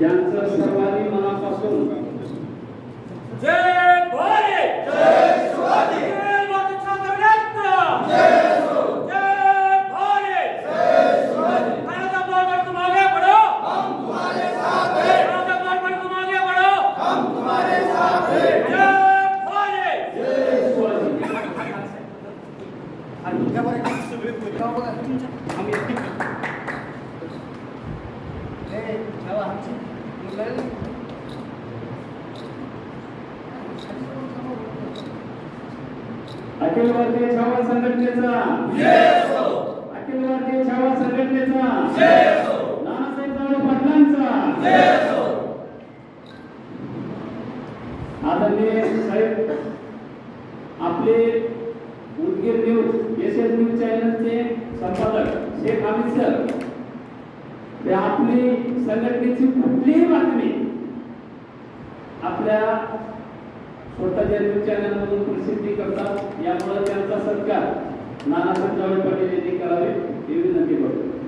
यांचं सर्वांनी मनापासून जय भोले! जय शिवाजी! जय माता छत्रपती जय जय अखिल भारतीय छावा संघटनेचा. अखिल भारतीय छावा संघटनेचा. नानासाहेब जाधव पाटलांचा. आदरणीय साहेब आपले Udgir news S S news चॅनलचे संपादक शेख हामिद सर. ते आपली संघटनेची कुठलीही बातमी आपल्या स्वतःच्या न्यूज चॅनलमधून प्रसिद्धी करतात यामुळे त्यांचा सत्कार नानासाहेब दादा पाटील यांनी करावे ही विनंती करतो.